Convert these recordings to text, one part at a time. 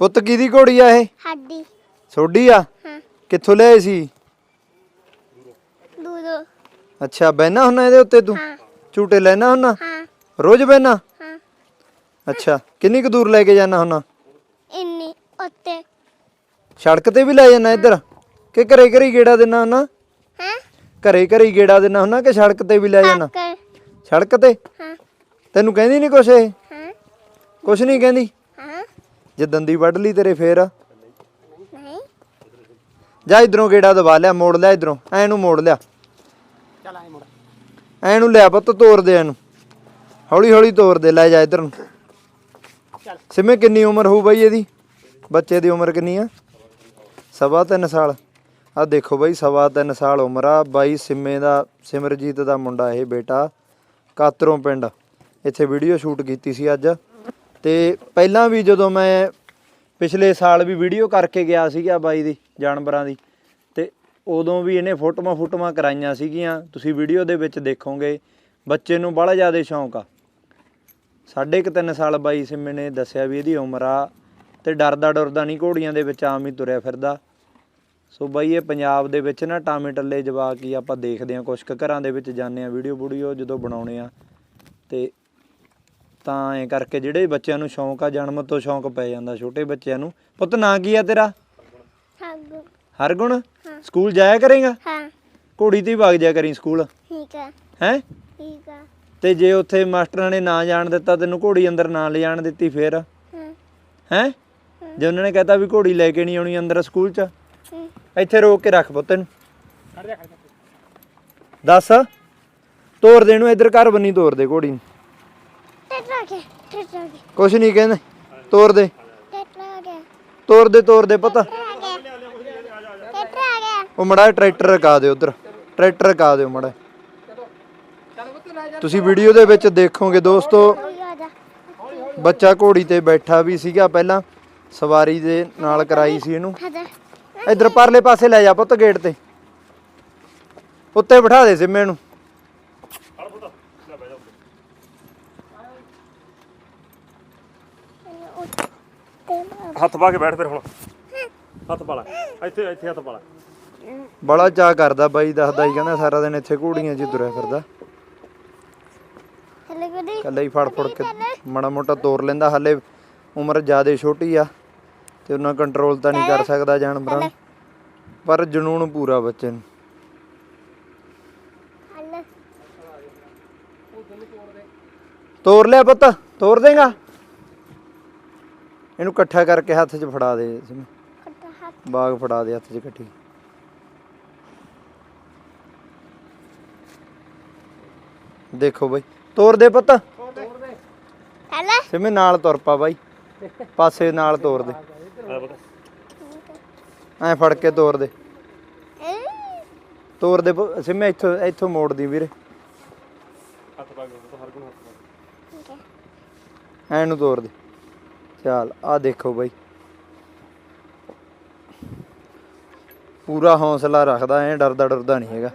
ਪੁੱਤ ਕਿਹਦੀ ਘੋੜੀ ਆ ਇਹ? ਸਾਡੀ। ਛੋਡੀ ਆ? ਹਾਂ। ਕਿੱਥੋਂ ਲਿਆਏ ਸੀ? ਦੂਦੋ ਅੱਛਾ ਬਹਿਣਾ ਹੁੰਨਾ ਇਹਦੇ ਉੱਤੇ ਤੂੰ? ਹਾਂ। ਝੂਟੇ ਲੈਣਾ ਹੁੰਨਾ? ਹਾਂ। ਰੋਜ਼ ਬਹਿਣਾ ਹਾਂ। ਅੱਛਾ ਕਿੰਨੀ ਕੁ ਦੂਰ ਲੈ ਕੇ ਜਾਣਾ ਹੁੰਨਾ? ਇੰਨੀ ਉੱਤੇ। ਸੜਕ ਤੇ ਵੀ ਲੈ ਜਾਣਾ ਇੱਧਰ? ਕਿ ਘਰੇ ਘਰੇ ਗੇੜਾ ਦੇਣਾ ਹੁੰਨਾ? ਹਾਂ? ਘਰੇ ਘਰੇ ਗੇੜਾ ਦੇਣਾ ਹੁੰਨਾ ਕਿ ਸੜਕ ਤੇ ਵੀ ਲੈ ਜਾਣਾ ਸੜਕ। ਤੇ? ਹਾਂ। ਤੈਨੂੰ ਕਹਿੰਦੀ ਨਹੀਂ ਕੁਛ ਇਹ? ਹਾਂ? ਕੁਛ ਨਹੀਂ ਕਹਿੰਦੀ? ਜੇ ਦੰਦੀ ਵੱਢ ਲਈ ਤੇਰੇ ਫੇਰ? ਨਹੀਂ। ਜਾ ਇਧਰੋਂ ਗੇੜਾ ਦਬਾ ਲਿਆ ਮੋੜ ਲਿਆ ਇਧਰੋਂ। ਐ ਨੂੰ ਮੋੜ ਲਿਆ। ਚੱਲ ਆਏ ਮੁੜ। ਐ ਨੂੰ ਲਿਆ ਪੁੱਤ ਤੋਰ ਦੇ ਇਹਨੂੰ। ਹੌਲੀ ਹੌਲੀ ਤੋਰ ਦੇ ਲੈ ਜਾ ਇਧਰ ਨੂੰ। ਚੱਲ। ਸਿਮੇ ਕਿੰਨੀ ਉਮਰ ਹੋਊ ਬਾਈ ਇਹਦੀ? ਬੱਚੇ ਦੀ ਉਮਰ ਕਿੰਨੀ ਆ? ਸਵਾ ਤਿੰਨ ਸਾਲ। ਆ ਦੇਖੋ ਬਾਈ ਸਵਾ ਤਿੰਨ ਸਾਲ ਉਮਰ ਆ। ਬਾਈ ਸਿਮੇ ਦਾ ਸਿਮਰਜੀਤ ਦਾ ਮੁੰਡਾ ਇਹ ਬੇਟਾ ਕਾਤਰੋਂ ਪਿੰਡ। ਇੱਥੇ ਵੀਡੀਓ ਸ਼ੂਟ ਕੀਤੀ ਸੀ ਅੱਜ। ਤੇ ਪਹਿਲਾਂ ਵੀ ਜਦੋਂ ਮੈਂ ਪਿਛਲੇ ਸਾਲ ਵੀ ਵੀਡੀਓ ਕਰਕੇ ਗਿਆ ਸੀਗਾ ਬਾਈ ਦੀ, ਜਾਨਵਰਾਂ ਦੀ, ਤੇ ਉਦੋਂ ਵੀ ਇਹਨੇ ਫੋਟੋਆਂ ਫੋਟੋਆਂ ਕਰਾਈਆਂ ਸੀਗੀਆਂ। ਤੁਸੀਂ ਵੀਡੀਓ ਦੇ ਵਿੱਚ ਦੇਖੋਗੇ, ਬੱਚੇ ਨੂੰ ਬੜਾ ਜ਼ਿਆਦਾ ਸ਼ੌਂਕ ਆ। ਸਾਢੇ ਕੁ ਤਿੰਨ ਸਾਲ ਬਾਈ ਸਿੰਮੇ ਨੇ ਦੱਸਿਆ ਵੀ ਇਹਦੀ ਉਮਰ ਆ ਤੇ ਡਰਦਾ ਡਰਦਾ ਨਹੀਂ ਘੋੜੀਆਂ ਦੇ ਵਿੱਚ ਆਮ ਹੀ ਤੁਰਿਆ ਫਿਰਦਾ। ਸੋ ਬਾਈ ਇਹ ਪੰਜਾਬ ਦੇ ਵਿੱਚ ਨਾ ਟਾਮੇ ਟੱਲੇ ਜਵਾ ਹੀ ਆਪਾਂ ਦੇਖਦੇ ਆ ਕੁਛ ਕੁ ਘਰਾਂ ਦੇ ਵਿੱਚ ਜਾਂਦੇ ਆ ਵੀਡੀਓ ਵੀਡੀਓ ਜਦੋਂ ਬਣਾਉਣੇ ਆ। ਤੇ ਤਾਂ ਐ ਕਰਕੇ ਜਿਹੜੇ ਬੱਚਿਆਂ ਨੂੰ ਸ਼ੌਂਕ ਆ ਜਨਮ ਤੋਂ ਸ਼ੌਂਕ ਪੈ ਜਾਂਦਾ ਛੋਟੇ ਬੱਚਿਆਂ ਨੂੰ। ਪੁੱਤ ਨਾਂ ਕੀ ਆ ਤੇਰਾ? ਹਰਗੁਣ। ਹਾਂ। ਸਕੂਲ ਜਾਇਆ ਕਰੇਗਾ? ਹਾਂ। ਘੋੜੀ ਤੇ ਹੀ ਵਗ ਜਾ ਕਰੀ ਸਕੂਲ। ਠੀਕ ਆ। ਹੈ? ਠੀਕ ਆ। ਤੇ ਜੇ ਉੱਥੇ ਮਾਸਟਰਾਂ ਨੇ ਨਾ ਜਾਣ ਦਿੱਤਾ ਤੈਨੂੰ ਘੋੜੀ ਅੰਦਰ ਨਾ ਲਿਜਾਣ ਦਿੱਤੀ ਫੇਰ? ਹਾਂ। ਹੈ? ਜੇ ਉਹਨਾਂ ਨੇ ਕਹਤਾ ਵੀ ਘੋੜੀ ਲੈ ਕੇ ਨਹੀਂ ਆਉਣੀ ਅੰਦਰ ਸਕੂਲ 'ਚ ਇੱਥੇ ਰੋਕ ਕੇ ਰੱਖ ਪੁੱਤ ਨੂੰ ਦੱਸ। ਤੋਰ ਦੇ ਨੂੰ ਇੱਧਰ ਘਰ ਬੰਨੀ ਤੋਰ ਦੇ ਘੋੜੀ ਨੂੰ। ਕੇ ਟੇਟਰਾ ਕੁਛ ਨਹੀਂ ਕਹਿੰਦੇ, ਤੋਰ ਦੇ। ਟੇਟਰਾ ਕੇ ਤੋਰ ਦੇ ਤੋਰ ਦੇ ਪੁੱਤ। ਟੇਟਰਾ ਕੇ ਉਹ ਮੜਾ ਟਰੈਕਟਰ ਰਕਾ ਦੇ ਉਧਰ। ਟਰੈਕਟਰ ਰਕਾ ਦਿਓ ਮੜਾ। ਤੁਸੀਂ ਵੀਡੀਓ ਦੇ ਵਿੱਚ ਦੇਖੋਗੇ ਦੋਸਤੋ, ਬੱਚਾ ਘੋੜੀ ਤੇ ਬੈਠਾ ਵੀ ਸੀਗਾ ਪਹਿਲਾਂ, ਸਵਾਰੀ ਦੇ ਨਾਲ ਕਰਾਈ ਸੀ ਇਹਨੂੰ। ਇਧਰ ਪਰਲੇ ਪਾਸੇ ਲੈ ਜਾ ਪੁੱਤ ਗੇਟ ਤੇ। ਉੱਤੇ ਬਿਠਾ ਦੇ ਸਿੰਮੇ ਨੂੰ। ਹੱਥ ਪਾ ਕੇ ਬੈਠ ਫਿਰ ਹੁਣ। ਹੱਥ ਪਾ ਲੈ। ਇੱਥੇ ਇੱਥੇ ਹੱਥ ਪਾ ਲੈ। ਬੜਾ ਚਾਹ ਕਰਦਾ ਬਾਈ ਦੱਸਦਾ ਹੀ ਕਹਿੰਦਾ ਸਾਰਾ ਦਿਨ ਇੱਥੇ ਘੋੜੀਆਂ 'ਚ ਹੀ ਤੁਰਿਆ ਫਿਰਦਾ। ਹਲੇ ਕੱਲਾ ਹੀ ਫੜ ਫੜ ਕੇ ਮਾੜਾ ਮੋਟਾ ਤੋਰ ਲੈਂਦਾ। ਹਲੇ ਉਮਰ ਜ਼ਿਆਦੇ ਛੋਟੀ ਆ ਤੇ ਉਹਨਾਂ ਕੰਟਰੋਲ ਤਾਂ ਨਹੀਂ ਕਰ ਸਕਦਾ ਜਾਨਵਰਾਂ ਨੂੰ। ਪਰ ਜਨੂਨ ਪੂਰਾ ਬੱਚੇ ਨੂੰ। ਤੋਰ ਲਿਆ ਪੁੱਤ ਤੋਰ ਦੇਗਾ। ਇਹਨੂੰ ਇਕੱਠਾ ਕਰਕੇ ਹੱਥ 'ਚ ਫੜਾ ਦੇ ਸਿਮੇ। ਖੱਟਾ ਹੱਥ। ਬਾਗ ਫੜਾ ਦੇ ਹੱਥ 'ਚ ਇਕੱਠੀ। ਦੇਖੋ ਬਾਈ ਤੋਰ ਦੇ ਪੁੱਤ। ਹਲੇ ਸਿਮੇ ਨਾਲ ਤੁਰ ਪਾ ਬਾਈ। ਪਾਸੇ ਨਾਲ ਤੋਰ ਦੇ। ਐ ਫੜ ਕੇ ਤੋਰ ਦੇ। ਤੋਰ ਦੇ ਪੁ- ਸਿਮੇ ਇੱਥੋਂ ਇੱਥੋਂ ਮੋੜ ਦੀ ਵੀਰੇ। ਹੱਥ ਪਾ ਕੇ ਹਰ ਕੋਲ ਹੱਥ ਪਾ ਠੀਕ ਹੈ। ਐ ਨੂੰ ਤੋਰ ਦੇ। ਚੱਲ ਆ ਦੇਖੋ ਬਾਈ। ਪੂਰਾ ਹੌਸਲਾ ਰੱਖਦਾ, ਐ ਡਰਦਾ ਡਰਦਾ ਨਹੀਂ ਹੈਗਾ।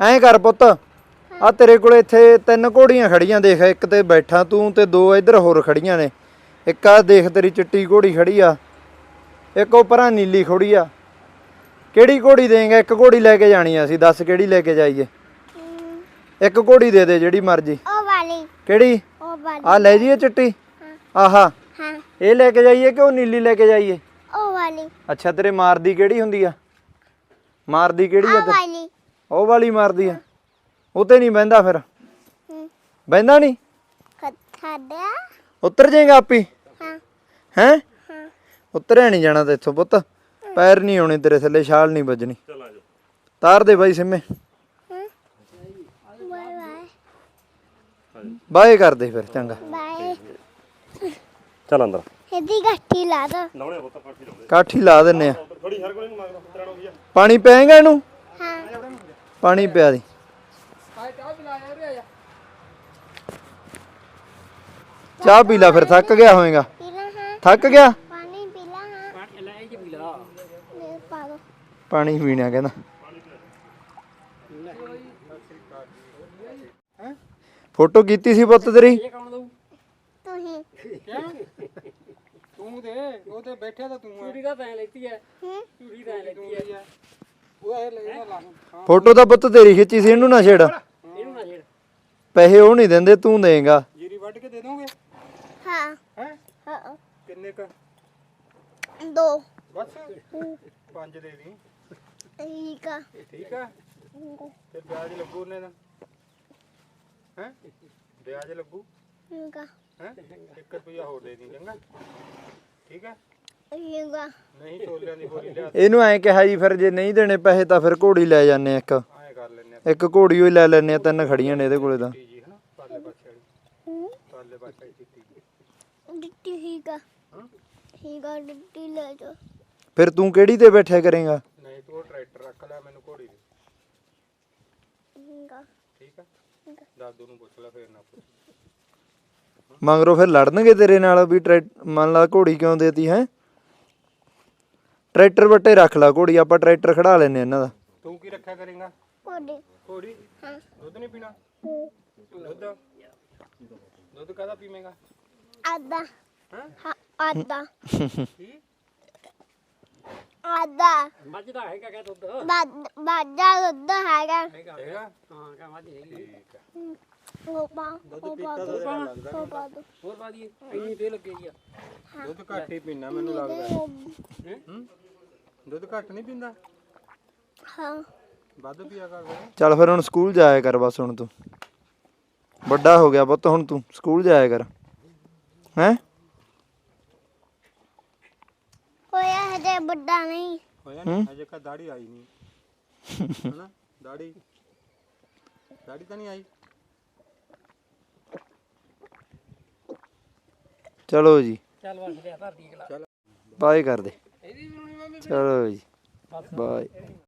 ਐਂ ਕਰ ਪੁੱਤ ਆ ਤੇਰੇ ਕੋਲ ਇੱਥੇ ਤਿੰਨ ਘੋੜੀਆਂ ਖੜੀਆਂ, ਦੇਖ ਇੱਕ ਤੇ ਬੈਠਾ ਤੂੰ ਤੇ ਦੋ ਇੱਧਰ ਹੋਰ ਖੜੀਆਂ ਨੇ। ਇੱਕ ਆ ਦੇਖ ਤੇਰੀ ਚਿੱਟੀ ਘੋੜੀ ਖੜੀ ਆ, ਇੱਕ ਉਹ ਪਰਾਂ ਨੀਲੀ ਖੜੀ ਆ। ਕਿਹੜੀ ਘੋੜੀ ਦੇਂਗਾ, ਇੱਕ ਘੋੜੀ ਲੈ ਕੇ ਜਾਣੀ ਆ ਅਸੀਂ, ਦੱਸ ਕਿਹੜੀ ਲੈ ਕੇ ਜਾਈਏ? ਇੱਕ ਘੋੜੀ ਦੇ ਦੇ ਜਿਹੜੀ ਮਰਜ਼ੀ। ਉਹ ਵਾਲੀ। ਕਿਹੜੀ? ਉਹ ਵਾਲੀ। ਆ ਲੈ ਜੀਏ ਚਿੱਟੀ। ਆਹਾ। ਹਾਂ। ਇਹ ਲੈ ਕੇ ਜਾਈਏ ਕਿ ਉਹ ਨੀਲੀ ਲੈ ਕੇ ਜਾਈਏ? ਉਹ ਵਾਲੀ। ਅੱਛਾ ਤੇਰੇ ਮਾਰਦੀ ਕਿਹੜੀ ਹੁੰਦੀ ਆ? ਮਾਰਦੀ ਕਿਹੜੀ ਆ ਉਹ ਤੇ ਵਾਲੀ। ਉਹ ਵਾਲੀ ਮਾਰਦੀ ਆ। ਉਹ ਤੇ ਨਹੀਂ ਬਹਿੰਦਾ ਫਿਰ। ਹਮ, ਬਹਿੰਦਾ ਨਹੀਂ? ਖੱਟਾ ਦਿਆ ਉਤਰ ਜਾਏਗਾ ਆਪੀ। ਹਾਂ। ਹੈ? ਹਾਂ। ਉਤਰਿਆ ਨਹੀਂ ਜਾਣਾ ਤੇ ਇੱਥੋਂ ਪੁੱਤ। ਪੈਰ ਨਹੀਂ ਆਉਣੇ ਤੇਰੇ ਥੱਲੇ ਛਾਲ ਨਹੀਂ ਵੱਜਣੀ। ਚੱਲ ਆ ਜਾ ਤਾਰ ਦੇ ਬਾਈ ਸਿੰਮੇ। ਬਾਏ ਬਾਏ ਕਰ ਦੇ ਫਿਰ ਚੰਗਾ। ਬਾਏ। ਚੱਲ ਅੰਦਰ। ਇਹਦੀ ਗੱਠੀ ਲਾ ਦੋ। ਲਾਉਣੇ ਫਾਟੀ ਕਾਠੀ ਲਾ ਦਿੰਨੇ ਆ। ਥੋੜੀ ਹਰ ਕੋਲ ਨੂੰ ਮੰਗਦਾ ਤੇਰਾ ਹੋ ਗਿਆ ਪਾਣੀ ਪਏਗਾ ਇਹਨੂੰ? ਹਾਂ। ਪਾਣੀ ਪਿਆ ਦੀ। ਚਾਹ ਪੀ ਲੈ ਫਿਰ ਥੱਕ ਗਿਆ ਹੋਏਗਾ। ਪੀਲਾ ਹਾਂ। ਥੱਕ ਗਿਆ? ਪਾਣੀ ਪੀਲਾ ਹਾਂ। ਲੈ ਇਹ ਜੀ ਪੀ ਲਾ? ਲੈ ਪਾ ਦੋ। ਪਾਣੀ ਪੀਣਾ ਕਹਿੰਦਾ। ਫੋਟੋ ਕੀਤੀ ਸੀ ਪੁੱਤ ਤੇਰੀ? ਇਹ ਕੌਣ ਦਊ। ਤੁਸੀਂ। ਤੂੰ ਦੇ ਉਹ ਤੇ ਬੈਠਿਆ ਤਾਂ ਤੂੰ ਹੈ ਚੂੜੀ ਦਾ ਤੈਂ ਲੈਤੀ ਐ। ਹੂੰ। ਚੂੜੀ ਤਾਂ ਲੈਤੀ ਐ। ਉਹ ਇਹ ਲੈ ਇਹਦਾ ਲਾ ਹਾਂ ਫੋਟੋ ਤਾਂ ਪੁੱਤ ਤੇਰੀ ਖਿੱਚੀ ਸੀ ਇਹਨੂੰ ਨਾ ਛੇੜ। ਇਹਨੂੰ ਨਾ ਛੇੜ। ਪੈਸੇ ਉਹ ਨਹੀਂ ਦਿੰਦੇ ਤੂੰ ਦੇਂਗਾ। ਜੀਰੀ ਵੱਢ ਕੇ ਦੇ ਦੋਗੇ? ਹਾਂ। ਹੈ? ਹਾਂ। ਕਿੰਨੇ ਕ? ਦੋ। ਬਸ। ਪੰਜ ਦੇ ਦੀ। ਠੀਕ ਆ। ਠੀਕ ਆ। ਤੇ ਵਿਆਜ ਲੱਗੂ ਉਹਨੇ ਦਾ। ਹੈ? ਵਿਆਜ ਲੱਗੂ। ਠੀਕ ਆ ਹੈ? 1 ਰੁਪਿਆ ਹੋਰ ਦੇ ਦੀ ਚੰਗਾ। ਠੀਕ ਹੈ? ਠੀਕ ਆ ਨਹੀਂ ਛੋਲਿਆਂ ਦੀ ਬੋਰੀ ਲਿਆ ਇਹਨੂੰ ਐਂ ਕਿਹਾ ਜੀ ਫਿਰ ਜੇ ਨਹੀਂ ਦੇਣੇ ਪੈਸੇ ਤਾਂ ਫਿਰ ਘੋੜੀ ਲੈ ਜਾਂਦੇ ਆ ਇੱਕ। ਐਂ ਕਰ ਲੈਨੇ ਆ ਇੱਕ ਘੋੜੀ ਹੋਈ ਲੈ ਲੈਣੇ ਆ ਤਿੰਨ ਖੜੀਆਂ ਨੇ ਇਹਦੇ ਕੋਲੇ ਤਾਂ। ਜੀ ਹਨਾ? ਪਾਲੇ ਪਾਸੇ ਵਾਲੀ। ਹੂੰ? ਪਾਲੇ ਪਾਸੇ ਵਾਲੀ ਚਿੱਟੀ ਜੀ। ਡਿੱਟੀ ਠੀਕ ਆ। ਠੀਕ ਆ ਡਿੱਟੀ ਲੈ ਜਾ। ਫਿਰ ਤੂੰ ਕਿਹੜੀ ਤੇ ਬੈਠਿਆ ਕਰੇਗਾ? ਨਹੀਂ ਤੂੰ ਉਹ ਟਰੈਕਟਰ ਰੱਖ ਲੈ ਮੈਨੂੰ ਘੋੜੀ ਦੇ। ਠੀਕ ਆ ਠੀਕ ਆ? ਦਾਦੂ ਨੂੰ ਪੁੱਛ ਲੈ ਫੇਰ ਨਾ ਪੁੱਛ। ਮੰਗਰੋ ਫਿਰ ਲੜਨਗੇ ਤੇਰੇ ਨਾਲ ਵੀ ਟਰੈ ਮੰਨ ਲਾ ਘੋੜੀ ਕਿਉਂ ਦੇਤੀ ਹੈ? ਟਰੈਕਟਰ ਵੱਟੇ ਰੱਖ ਲਾ ਘੋੜੀ ਆਪਾਂ ਟਰੈਕਟਰ ਖੜਾ ਲੈਨੇ ਇਹਨਾਂ ਦਾ। ਤੂੰ ਕੀ ਰੱਖਿਆ ਕਰੇਗਾ? ਕੋਡੀ ਘੋੜੀ? ਹਾਂ। ਦੁੱਧ ਨਹੀਂ ਪੀਣਾ? ਹੂੰ। ਦੁੱਧ? ਦੁੱਧ ਕਾਹਦਾ ਪੀਵੇਂਗਾ? ਆਦਾ ਹੈਂ? ਹਾਂ ਆਦਾ ਕੀ? ਆਦਾ। ਮੱਝ ਦਾ ਹੈਗਾ ਕਾ ਦੁੱਧ? ਬਾਜਾ ਦੁੱਧ ਹੈਗਾ। ਹੈਗਾ। ਹੈਗਾ? ਹਾਂ ਕਾ ਮੱਝ ਹੈਗੀ। ਠੀਕ ਆ। ਉਹ ਪਾ ਉਹ ਪਾ ਦੋ ਤੇਰਾ ਲੱਗਦਾ ਉਹ ਪਾ ਦੋ। ਹੋਰ ਬਾਦੀ ਇੰਨੀ ਤੇ ਲੱਗੀ ਆ। ਦੁੱਧ ਘੱਟ ਹੀ ਪੀਣਾ ਮੈਨੂੰ ਲੱਗਦਾ। ਉਹ- ਹੂੰ ਦੁੱਧ ਘੱਟ ਨਹੀਂ ਪੀਂਦਾ? ਹਾਂ। ਵੱਧ ਪੀਆ ਕਰਦਾ ਚੱਲ ਫਿਰ ਹੁਣ ਸਕੂਲ ਜਾਇਆ ਕਰ ਬਸ ਹੁਣ ਤੂੰ। ਵੱਡਾ ਹੋ ਗਿਆ ਪੁੱਤ ਹੁਣ ਤੂੰ। ਸਕੂਲ ਜਾਇਆ ਕਰ। ਹੈ? ਹਜੇ ਵੱਡਾ ਨਹੀਂ। ਹੋਇਆ ਨਹੀਂ ਅਜੇ ਕਾ ਦਾੜੀ ਆਈ ਨਹੀਂ ਹਨਾ? ਦਾੜੀ। ਦਾੜੀ ਤਾਂ ਨਹੀਂ ਆਈ। ਚਲੋ ਜੀ। ਚੱਲ ਵਸ ਲਿਆ ਧਰਤੀ ਗਲਾ ਬਾਏ ਕਰ ਦੇ। ਇਹਦੀ ਵੀ ਬਣਾਉਣੀ ਮੰਮੀ ਚਲੋ ਜੀ। ਬਾਏ।